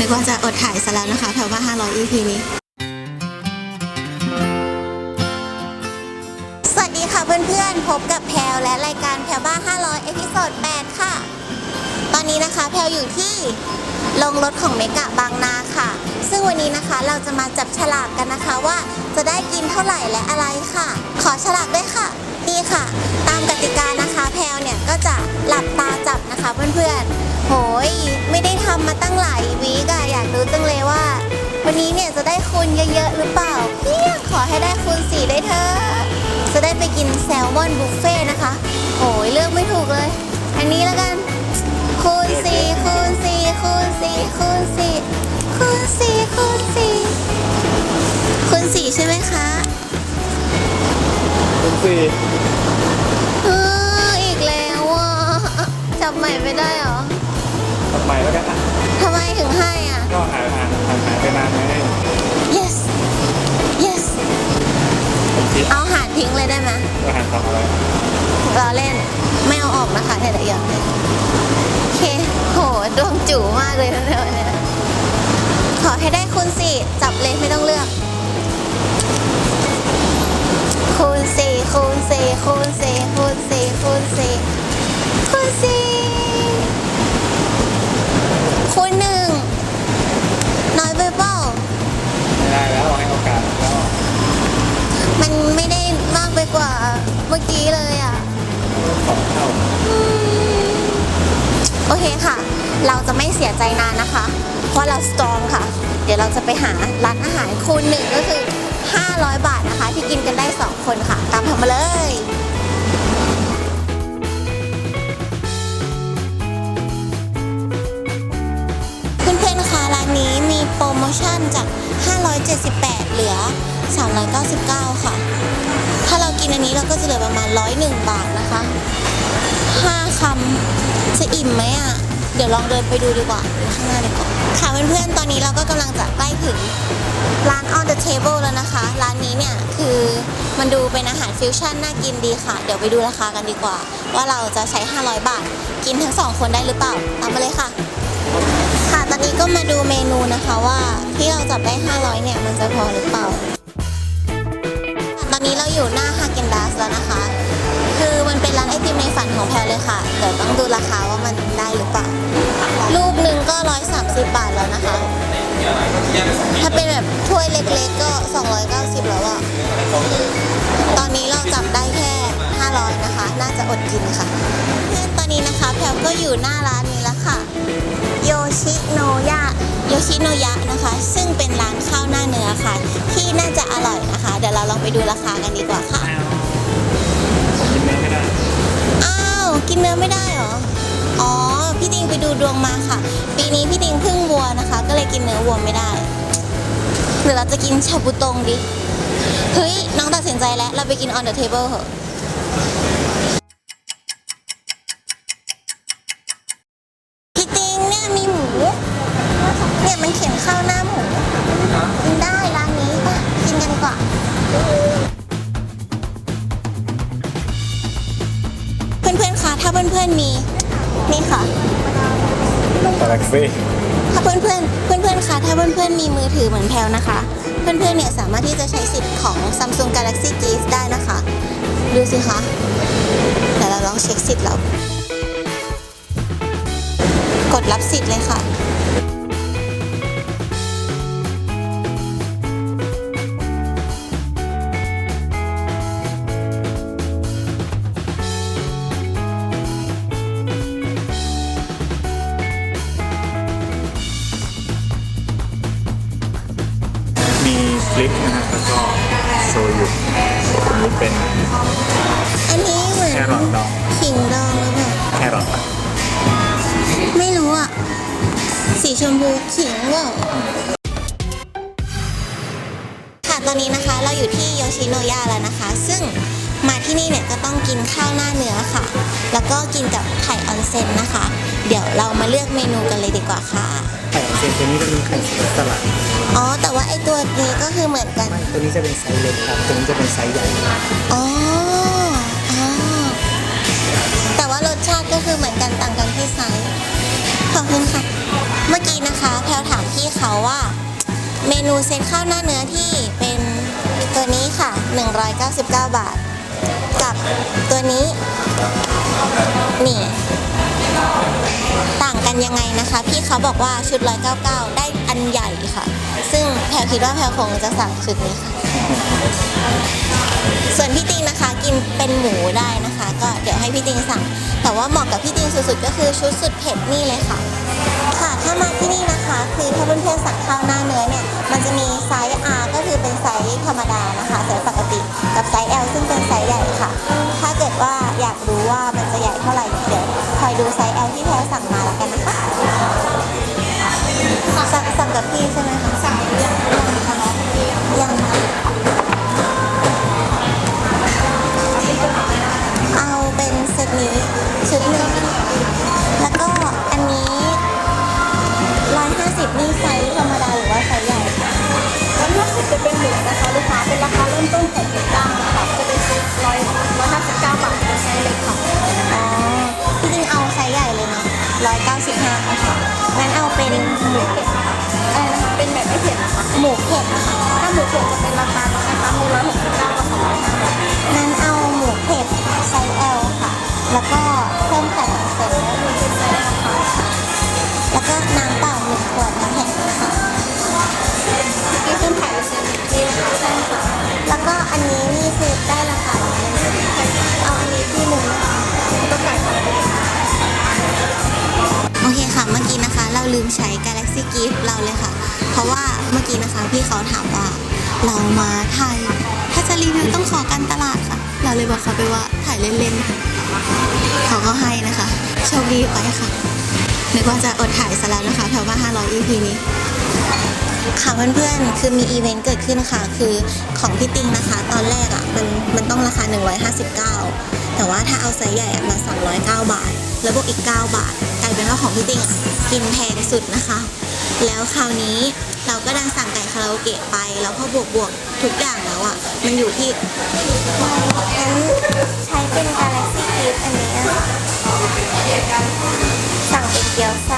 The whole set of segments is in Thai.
นึกว่าจะอดถ่ายซะแล้วนะคะแถวว่า 500 EP นี้ สวัสดีค่ะเพื่อนๆ พบกับแพลวและรายการแพลวบ้า 500 เอพิโซด 8 ค่ะ ตอนนี้นะคะแพลวอยู่ที่ลงรถของเมกะบางนาค่ะ ซึ่งวันนี้นะคะเราจะมาจับฉลากกันนะคะว่าจะได้กินเท่าไหร่และอะไรค่ะ ขอฉลากด้วยค่ะนี่ค่ะ ตามกติกานะคะแพลวเนี่ยก็จะหลับตาจับนะคะเพื่อนๆ โหย คูณเยอะๆ หรือเปล่าเพียงขอให้ได้คูณสี่ได้เถอะจะได้ไปกินแซลมอนบุฟเฟ่ต์นะคะโอ้ยเลือกไม่ถูกเลย อันนี้แล้วกัน คูณสี่คูณสี่คูณสี่คูณสี่คูณสี่คูณสี่คูณสี่ใช่ไหมคะคุณสี่เอออีกแล้วอะจับใหม่ไม่ได้เหรอทำไมแล้วกันอะทำไมถึงให้อะ ก็หายหายหายหายไปนานไง ได้ไหมว่าหายทำอะไรรอเล่นไม่เอาออกนะคะแต่ละอย่างเลยโอเคโหดวงจู่มากเลยนะเนี่ยวันเนี้ยขอให้ได้คูณสี่จับเลยไม่ต้องเลือก คูณสี่คูณสี่คูณสี่คูณสี่คูณสี่ ยวเราจะไปหาร้านอาหารคูณหนึ่งก็คือ 500 บาทนะคะ ที่กินกันได้ 2 คนค่ะ ตามทำมาเลยเพื่อนๆนะคะร้านนี้มีโปรโมชั่นจาก 578 เหลือ 399 ค่ะ ถ้าเรากินอันนี้เราก็จะเหลือประมาณ 101 บาทนะคะ 5คำจะอิ่มไหมอะ เดี๋ยวลองเดินไปดูดีกว่าดูข้างหน้าดีกว่าค่ะเพื่อนๆ ตอนนี้เราก็กำลังจะใกล้ถึงร้าน on the table แล้วนะคะ ร้านนี้เนี่ยคือมันดูเป็นอาหารฟิวชั่นน่ากินดีค่ะ เดี๋ยวไปดูราคากันดีกว่า ว่าเราจะใช้ 500 บาท กินทั้งสองคนได้หรือเปล่า ตามมาเลยค่ะ ค่ะ ตอนนี้ก็มาดูเมนูนะคะว่าที่เราจับได้ 500 เนี่ยมันจะพอหรือเปล่า อนนี้เราอยู่หน้าฮาเกนดัสแล้วนะคะ คือมันเป็นร้านไอติมในฝันของแพลเลยค่ะ เดี๋ยวต้องดูราคาว่ามันได้หรือเปล่า ลูกหนึ่งก็ 130 บาทแล้วนะคะ ถ้าเป็นแบบถ้วยเล็กๆก็ 290 แล้วอะตอนนี้เราจับได้แค่ 500 นะคะ น่าจะอดกินค่ะเพื่อนตอนนี้นะคะแพลก็อยู่หน้าร้านนี้แล้วค่ะ โยชิโนยะ โยชิโนยะนะคะ ซึ่งเป็นร้านข้าวหน้าเนื้อค่ะ ที่น่าจะอร่อยนะคะ เดี๋ยวเราลองไปดูราคากันดีกว่าค่ะ กินเนื้อไม่ได้ อ้าว กินเนื้อไม่ได้เหรอ อ๋อ พี่ติงไปดูดวงมาค่ะ ปีนี้พี่ติงพึ่งวัวนะคะ ก็เลยกินเนื้อวัวไม่ได้ หรือเราจะกินชาบูตงดิ เฮ้ย น้องตัดสินใจแล้ว เราไปกิน on the table เหอะ ล็กซี่ถ้าเพื่อนๆเพื่อนๆคะถ้าเพื่อนๆมีมือถือเหมือนแพลวนะคะเพื่อนๆเนี่ยสามารถที่จะใช้สิทธิ์ของ Samsung Galaxy Gear ได้นะคะ ดูสิคะเดี๋ยวเราลองเช็คสิทธิ์เรา กดรับสิทธิ์เลยค่ะ ลิปนะฮะแล้วก็โชยุอันนี้เป็นอันนี้เหมือนแครอทดองขิงดองหรือเปล่าแครอทปะไม่รู้อะ สีชมพูขิงว่าค่ะตอนนี้นะคะเราอยู่ที่โยชิโนยะแล้วนะคะ ซึ่งมาที่นี่เนี่ยก็ต้องกินข้าวหน้าเนื้อค่ะ แล้วก็กินกับไข่ออนเซ็นนะคะ เดี๋ยวเรามาเลือกเมนูกันเลยดีกว่าค่ะไข่ เซนตัวนี้จะมีไข่สลัดอ๋อ แต่ว่าไอตัวนี้ก็คือเหมือนกัน ไม่ตัวนี้จะเป็นไซส์เล็กครับตัวนี้จะเป็นไซส์ใหญ่อ๋ออ๋อแต่ว่ารสชาติก็คือเหมือนกันต่างกันที่ไซส์ขอบคุณค่ะ เมื่อกี้นะคะแพลวถามพนูเซตข้าวหน้าเนื้อที่เป็นตัวนี้ค่ะ 199 บาท กับตัวนี้ นี่ต่างกัน ยังไงนะคะ พี่เขาบอกว่าชุด 199 ได้อันใหญ่ค่ะ ซึ่งแพลคิดว่าแพลคงจะสั่งชุดนี้ค่ะ ส่วนพี่ติงนะคะกินเป็นหมูได้นะคะ ก็เดี๋ยวให้พี่ติงสั่ง แต่ว่าเหมาะกับพี่ติงสุดๆ ก็คือชุดสุดเผ็ดนี่เลยค่ะ ค่ะถ้ามาที่นี่นะคะ คือถ้าเพื่อนๆสั่งข้าวหน้าเนื้อเนี่ย มันจะมีไซส์ R ก็คือเป็นไซส์ธรรมดานะคะไซส์ปกติ กับไซส์ L ซึ่งเป็นไซส์ใหญ่ค่ะ ถ้าเกิดว่าอยากรู้ว่ามันจะใหญ่เท่าไหร่เดี๋ยวคอยดูไซส์ L ที่แพรสั่งมา กับพี่ใช่ไหมคะสั่งยังยังค่ะเอาเป็นเซตนี้ชุดหนึ่งแล้วก็อันนี้150นี่ไซส์ธรรมดาหรือว่าไซส์ใหญ่คะร้อยห้าสิบจะเป็นหมูนะคะลูกค้าเป็นราคาเริ่มต้นของหมูย่างนะคะจะเป็นเซ็ตร้อยร้อยห้าสิบเก้าบาทเป็นไซส์เล็กค่ะอ๋อที่จริงเอาไซส์ใหญ่เลยเนาะ195ค่ะงั้นเอาเป็นหมูเหมูเผ็ดนะคะถ้าหมูเผ็ดจะเป็นราคาลดนะคะมีร้อยหกสิบเก้ากับสองร้อยห้านั้นเอาหมูเผ็ดไซส์ L ค่ะ แล้วก็เพิ่มไข่ออนเซ็นได้เลยแล้วก็น้ำเปล่าหนึ่งขวดน้ำแข็งค่ะที่เครื่องไข่เซนนี่นะคะใช่ค่ะแล้วก็อันนี้นี่คือได้ราคาแล้เอาอันนี้ที่หนึ่งนะคะต้องโอเคค่ะเมื่อกี้นะคะ เราลืมใช้ Galaxy Gift เราเลยค่ะ ราะว่าเมื่อกี้นะคะพี่เขาถามว่าเรามาถ่ายถ้าจะรีวิวต้องขอการตลาดค่ะ เราเลยบอกเขาไปว่าถ่ายเล่นๆเขาก็ให้นะคะโชคดีไปค่ะนึกว่าจะอดถ่ายซะแล้วนะคะแถวว่า 500 EP นี้ค่ะเพื่อนๆ คือมีอีเวนต์เกิดขึ้นค่ะ คือของพี่ติงนะคะ ตอนแรกอะมันมันต้องราคา 159 แต่ว่าถ้าเอาไซส์ใหญ่มา 209 บาท แล้วบวกอีก 9 บาท กลายเป็นว่าของพี่ติงอะกินแพงสุดนะคะ แล้วคราวนี้เราก็ดันสั่งไก่คาราโอเกะไป แล้วพอบวกบวกๆทุกอย่างแล้วอะ มันอยู่ที่งั้นใช้เป็น Galaxy Gift อันนี้สั่งเป็นเกี๊ยวซ่า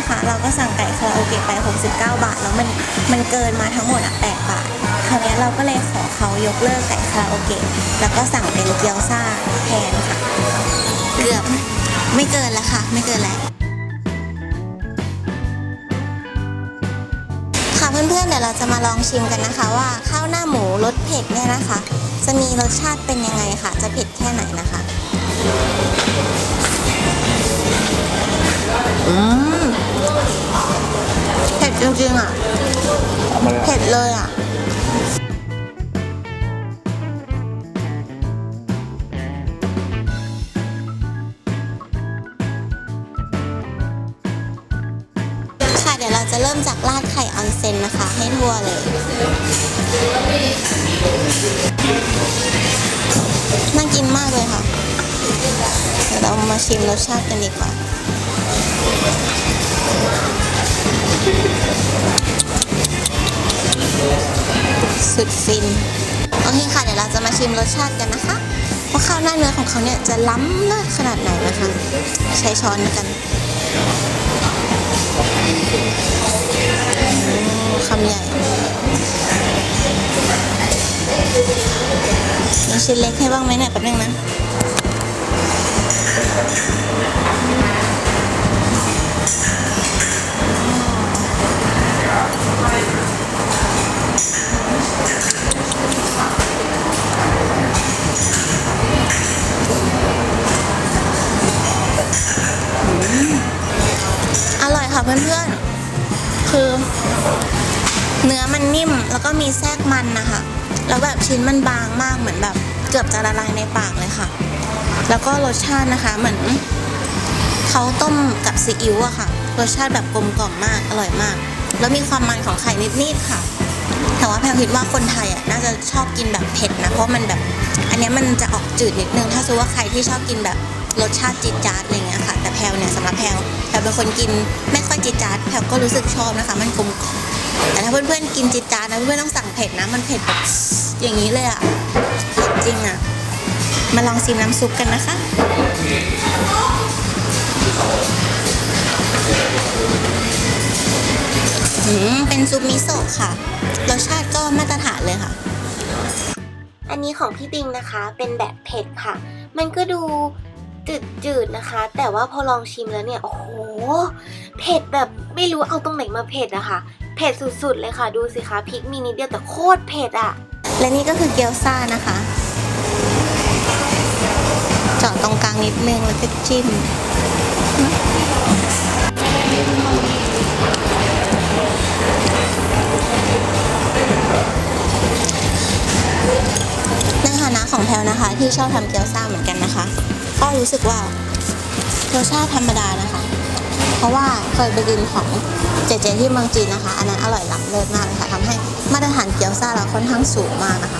นะคะ เราก็สั่งไก่คาราโอเกะไป 69 บาท แล้วมันมันเกินมาทั้งหมดอะ8บาทคราวนี้เราก็เลยขอเขายกเลิกไก่คาราโอเกะแล้วก็สั่งเป็นเกี๊ยวซ่าแทนค่ะ เกือบไม่เกินแล้วค่ะ ไม่เกินแล้วค่ะเพื่อนๆเดี๋ยวเราจะมาลองชิมกันนะคะ ว่าข้าวหน้าหมูรสเผ็ดเนี่ยนะคะ จะมีรสชาติเป็นยังไงค่ะ จะเผ็ดแค่ไหนนะคะ อืม เผ็ดจริงๆอะเอามาเลยเผ็ดเลยอะค่ะเดี๋ยวเราจะเริ่มจากราดไข่ออนเซ็นนะคะ ให้ทั่วเลย น่ากินมากเลยค่ะ เดี๋ยวเรามาชิมรสชาติกันดีกว่า สุดฟิน โอเคค่ะ เดี๋ยวเราจะมาชิมรสชาติกันนะคะว่าข้าวหน้าเนื้อของเขาเนี่ยจะล้ำเลิศขนาดไหนนะคะ ใช้ช้อนกันคำใหญ่มีชิ้นเล็กให้บ้างไหมเนี่ยแป๊บนึงนะ เพื่อนๆ คือ เนื้อมันนิ่มแล้วก็มีแทรกมันนะคะ แล้วแบบชิ้นมันบางมากเหมือนแบบเกือบจะละลายในปากเลยค่ะ แล้วก็รสชาตินะคะเหมือนเขาต้มกับซีอิ๊วอะค่ะ รสชาติแบบกลมกล่อมมาก อร่อยมาก แล้วมีความมันของไข่นิดๆค่ะ แต่ว่าแพลคิดว่าคนไทยอะน่าจะชอบกินแบบเผ็ดนะ เพราะมันแบบ อันนี้มันจะออกจืดนิดนึง ถ้าสมมติว่าใครที่ชอบกินแบบ รสชาติจี๊ดจ๊าดอะไรเงี้ยค่ะ แต่แพลวเนี่ยสำหรับแพลวแพลวเป็นคนกินไม่ค่อยจี๊ดจ๊าดแพลวก็รู้สึกชอบนะคะ มันกลมกล่อมแต่ถ้าเพื่อนๆกินจี๊ดจ๊าดนะเพื่อนๆต้องสั่งเผ็ดนะ มันเผ็ดแบบอย่างนี้เลยอะเผ็ดจริงอะมาลองชิมน้ำซุปกันนะคะอืมเป็นซุปมิโซะค่ะรสชาติก็มาตรฐานเลยค่ะ อันนี้ของพี่ปิงนะคะเป็นแบบเผ็ดค่ะ มันก็ดู จืดๆนะคะ แต่ว่าพอลองชิมแล้วเนี่ยโอ้โหเผ็ดแบบไม่รู้เอาตรงไหนมาเผ็ดอะคะเผ็ดสุดๆเลยค่ะดูสิคะพริกมีนิดเดียวแต่โคตรเผ็ดอะและนี่ก็คือเกี๊ยวซ่านะคะเจาะตรงกลางนิดนึงแล้วก็จิ้มในฐานะของแพลวนะคะ ที่ชอบทำเกี๊ยวซ่าเหมือนกันนะคะ ก็รู้สึกว่ารสชาติธรรมดานะคะ เพราะว่าเคยไปกินของเจเจที่เมืองจีนนะคะ อันนั้นอร่อยล้ำเลิศมากเลยค่ะทำให้มาตรฐานเกี๊ยวซ่าเราค่อนข้างสูงมากนะคะ